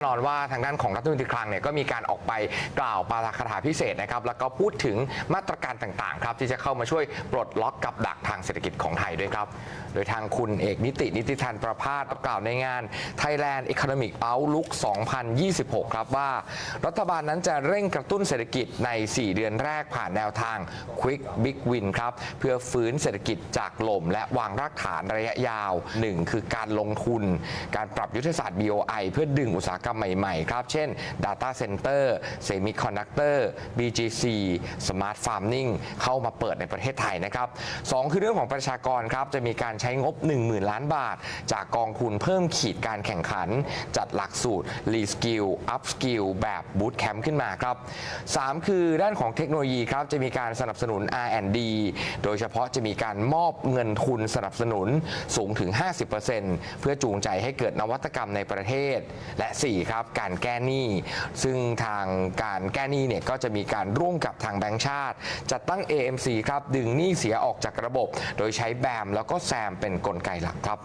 แน่นอนว่าทางด้านของรัฐมนตรีคลังเนี่ยก็มีการออกไปกล่าวปาฐกถาพิเศษนะครับแล้วก็พูดถึงมาตรการต่างๆครับที่จะเข้ามาช่วยปลดล็อกกับดักทางเศรษฐกิจของไทยด้วยครับ โดยทางคุณเอกนิตินิติธันประพาสกล่าวในงาน Thailand Economic Outlook 2026 ครับว่า รัฐบาลนั้นจะเร่งกระตุ้นเศรษฐกิจใน 4 เดือนแรกผ่านแนวทาง Quick Big Win ครับเพื่อฟื้นเศรษฐกิจจากลมและวางรากฐานระยะยาว 1 คือการลงทุน การปรับยุทธศาสตร์ BOI เพื่อดึงอุตสาหกรรมใหม่ๆ ครับ เช่น Data Center Semiconductor BGC Smart Farming เข้ามาเปิดในประเทศไทยนะครับ 2 คือเรื่องของประชากรครับ จะมีการใช้งบ 10,000 ล้านบาท จากกองทุนเพิ่มขีดการแข่งขัน จัดหลักสูตร Reskill Upskill แบบ Bootcamp ขึ้นมาครับ 3 คือด้านของเทคโนโลยีครับ จะมีการสนับสนุน R&D โดยเฉพาะจะมีการมอบเงินทุนสนับสนุนสูงถึง 50%เพื่อจูงใจให้เกิดนวัตกรรมในประเทศ และ 4ครับการแก้หนี้ ซึ่งทางการแก้หนี้เนี่ยก็จะมีการร่วมกับทางแบงก์ชาติ จัดตั้ง AMC ครับดึงหนี้เสียออกจากระบบ โดยใช้แบมแล้วก็แซมเป็นกลไกหลักครับ